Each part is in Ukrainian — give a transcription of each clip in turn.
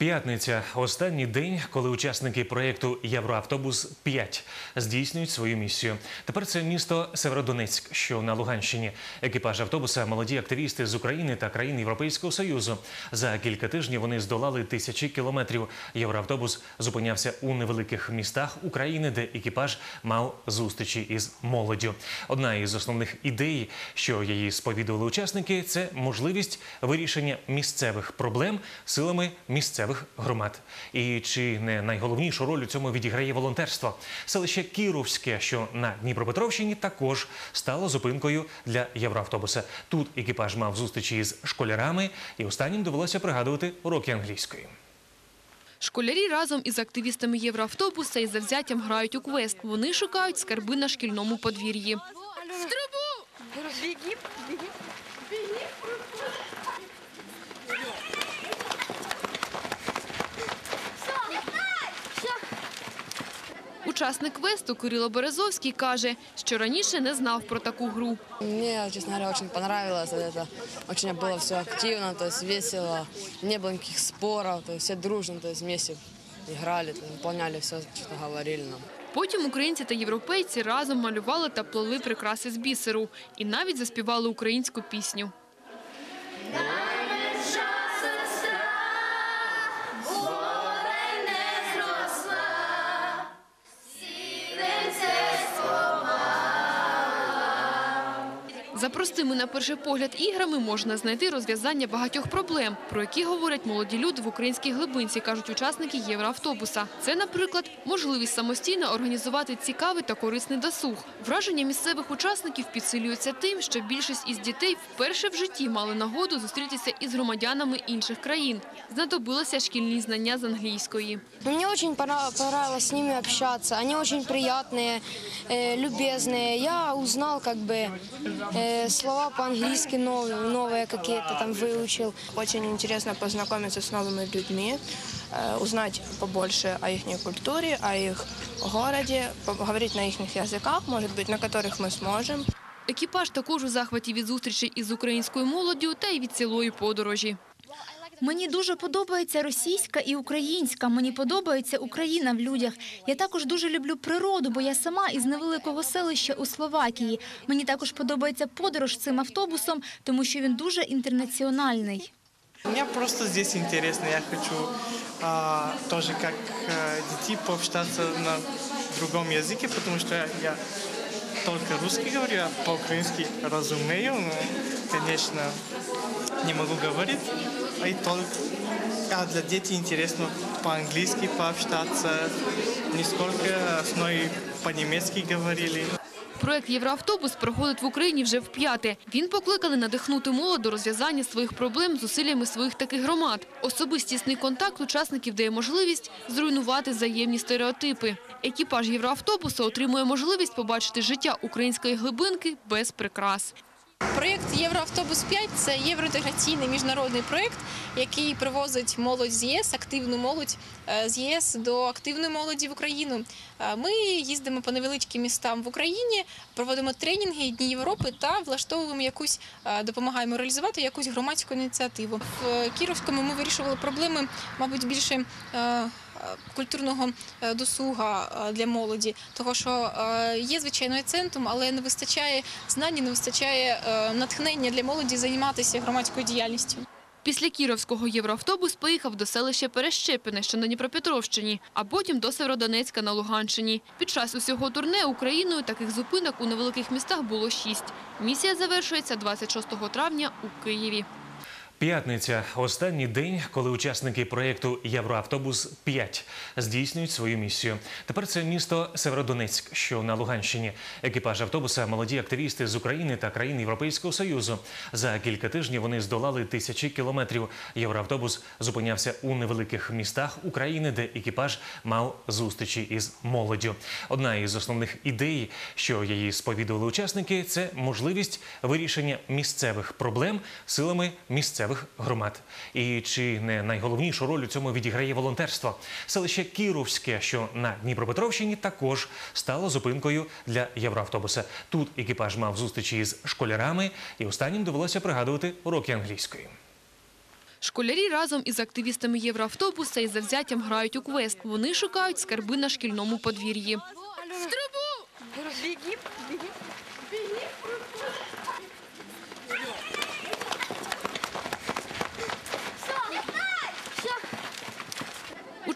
П'ятниця останній день, коли учасники проєкту Євроавтобус 5 здійснюють свою місію. Тепер це місто Северодонецьк, що на Луганщині. Екіпаж автобуса молоді активісти з України та країн Європейського союзу. За кілька тижнів вони здолали тисячі кілометрів. Євроавтобус зупинявся у невеликих містах України, де екіпаж мав зустрічі із молоддю. Одна із основних ідей, що її сповідували учасники, це можливість вирішення місцевих проблем силами місцевих громад. І чи не найголовнішу роль у цьому відіграє волонтерство? Селище Кіровське, що на Дніпропетровщині, також стало зупинкою для євроавтобуса. Тут екіпаж мав зустрічі із школярами, і останнім довелося пригадувати уроки англійської. Школярі разом із активістами Євроавтобуса із завзяттям грають у квест. Вони шукають скарби на шкільному подвір'ї. Учасник квесту Кирило Березовський каже, що раніше не знав про таку гру. Мне, честно говоря, очень понравилось это. Очень было все активно, то есть весело, не было никаких споров, то есть все дружно, то есть вместе играли, то есть выполняли все, что говорили нам. Потім українці та європейці разом малювали та плели прикраси з бісеру і навіть заспівали українську пісню. За простими на перший погляд іграми можна знайти розв'язання багатьох проблем, про які говорять молоді люди в українській глибинці, кажуть учасники євроавтобуса. Це, наприклад, можливість самостійно організувати цікавий та корисний досуг. Враження місцевих учасників підсилюється тим, що більшість із дітей вперше в житті мали нагоду зустрітися із громадянами інших країн. Знадобилися шкільні знання з англійської. Ну, Мне очень пора- понравилось с ними общаться. Они очень приятные, э, любезные. Я узнал как бы э, слова по-английски новые, новые какие-то там выучил. Очень интересно познакомиться с новыми людьми, э, узнать побольше о их культуре, о их городе, поговорить на их языках, может быть, на которых мы сможем. Екіпаж також у захваті від зустрічі із українською молоддю та й від цілої подорожі. Мені дуже подобається російська і українська. Мені подобається Україна в людях. Я також дуже люблю природу, бо я сама із невеликого селища у Словакії. Мені також подобається подорож цим автобусом, тому що він дуже інтернаціональний. Мне просто здесь интересно. Я хочу а, тоже как а, детей на другом языке, потому что я только русский говорю, а по-украински разумею, но, конечно, не могу говорить. А, и только, а для детей интересно по-английски пообщаться, не сколько с мной по-немецки говорили. Проект «Євроавтобус» проходить в Україні вже вп'яте. Він покликали надихнути молодь до розв'язання своїх проблем зусиллями своїх таких громад. Особистісний контакт учасників дає можливість зруйнувати взаємні стереотипи. Екіпаж «Євроавтобуса» отримує можливість побачити життя української глибинки без прикрас. Проєкт Євроавтобус 5 це євроінтеграційний міжнародний проєкт, який привозить молодь з ЄС, активну молодь е, з ЄС до активної молоді в Україну. Е, Ми їздимо по невеличким містам в Україні, проводимо тренінги Дні Європи та влаштовуємо якусь, е, допомагаємо реалізувати якусь громадську ініціативу. В Кіровському ми вирішували проблеми, мабуть, більше. Е, Культурного е, досуга е, для молоді, того що є звичайно і центром, але не вистачає знань, не вистачає натхнення для молоді займатися громадською діяльністю. Після Кіровського євроавтобус поїхав до селища Перещепине, що на Дніпропетровщині, а потім до Северодонецька на Луганщині. Під час усього турне Україною таких зупинок у невеликих містах було шість. Місія завершується 26 травня у Києві. П'ятниця останній день, коли учасники проєкту Євроавтобус 5 здійснюють свою місію. Тепер це місто Северодонецьк, що на Луганщині. Екіпаж автобуса молоді активісти з України та країн Європейського союзу. За кілька тижнів вони здолали тисячі кілометрів. Євроавтобус зупинявся у невеликих містах України, де екіпаж мав зустрічі із молоддю. Одна із основних ідей, що її сповідували учасники, це можливість вирішення місцевих проблем силами місцевих громад. І чи не найголовнішу роль у цьому відіграє волонтерство? Селище Кіровське, що на Дніпропетровщині, також стало зупинкою для євроавтобуса. Тут екіпаж мав зустрічі із школярами, і останнім довелося пригадувати уроки англійської. Школярі разом із активістами Євроавтобуса із завзяттям грають у квест. Вони шукають скарби на шкільному подвір'ї.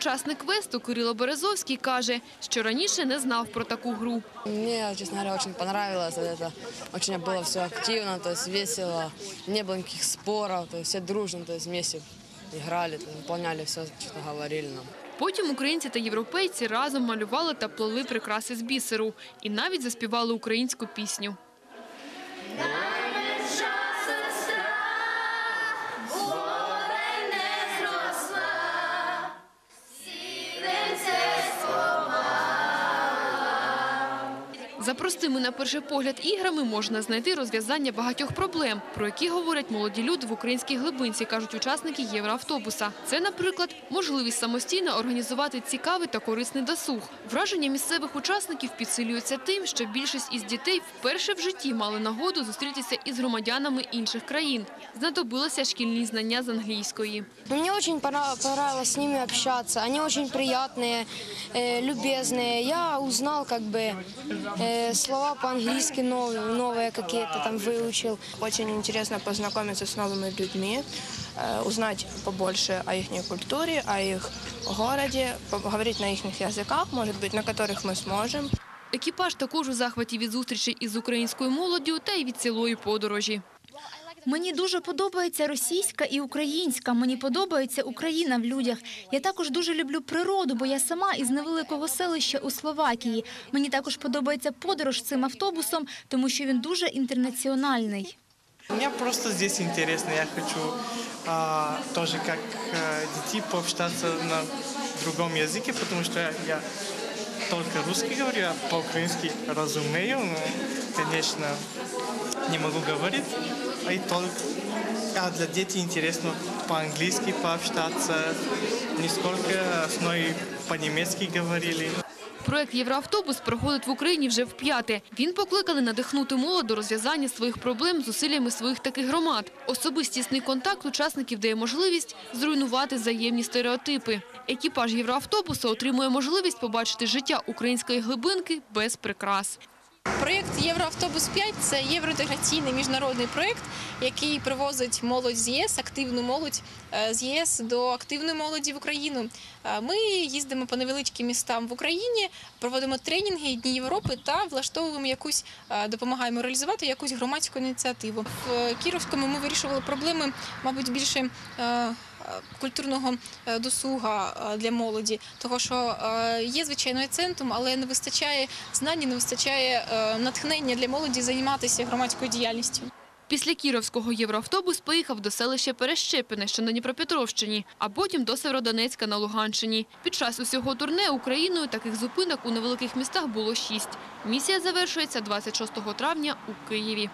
Учасник квесту Кирило Березовський каже, що раніше не знав про таку гру. Мне, честно говоря, очень понравилось. Вот Это очень было все активно, то есть весело, не было никаких споров, то есть все дружно, то есть вместе играли, то есть выполняли все, что говорили нам. Потім українці та європейці разом малювали та плели прикраси з бісеру і навіть заспівали українську пісню. За простими на перший погляд іграми можна знайти розв'язання багатьох проблем, про які говорять молоді люди в українській глибинці, кажуть учасники євроавтобуса. Це, наприклад, можливість самостійно організувати цікавий та корисний досуг. Враження місцевих учасників підсилюються тим, що більшість із дітей вперше в житті мали нагоду зустрітися із громадянами інших країн. Знадобилися шкільні знання з англійської. Но Мне очень пора- понравилось с ними общаться. Они очень приятные, э, любезные. Я узнал как бы э, слова по-английски новые, новые какие-то там выучил. Очень интересно познакомиться с новыми людьми, э, узнать побольше о их культуре, о их городе, поговорить на их языках, может быть, на которых мы сможем. Екіпаж також у захваті від зустрічі із українською молоддю та й від цілої подорожі. Мені дуже подобається російська і українська. Мені подобається Україна в людях. Я також дуже люблю природу, бо я сама із невеликого селища у Словакії. Мені також подобається подорож цим автобусом, тому що він дуже інтернаціональний. Мне просто здесь интересно. Я хочу а, тоже как а, детей на другом языке, потому что я только русский говорю, а по-украински разумею, но, конечно, не могу говорить. И только а для детей интересно по-английски пообщаться. Не сколько с мной по-немецки говорили. Проект «Євроавтобус» проходить в Україні вже вп'яте. Він покликали надихнути молодь до розв'язання своїх проблем зусиллями своїх таких громад. Особистісний контакт учасників дає можливість зруйнувати взаємні стереотипи. Екіпаж «Євроавтобуса» отримує можливість побачити життя української глибинки без прикрас. Проєкт Євроавтобус 5 це євроінтеграційний міжнародний проєкт, який привозить молодь з ЄС, активну молодь е, з ЄС до активної молоді в Україну. Е, Ми їздимо по невеличким містам в Україні, проводимо тренінги Дні Європи та влаштовуємо якусь, е, допомагаємо реалізувати якусь громадську ініціативу. В Кіровському ми вирішували проблеми, мабуть, більше. Е, Культурного е, досуга е, для молоді, того що є звичайно і центром, але не вистачає знань, не вистачає натхнення для молоді займатися громадською діяльністю. Після Кіровського євроавтобус поїхав до селища Перещепине, що на Дніпропетровщині, а потім до Северодонецька на Луганщині. Під час усього турне Україною таких зупинок у невеликих містах було шість. Місія завершується 26 травня у Києві.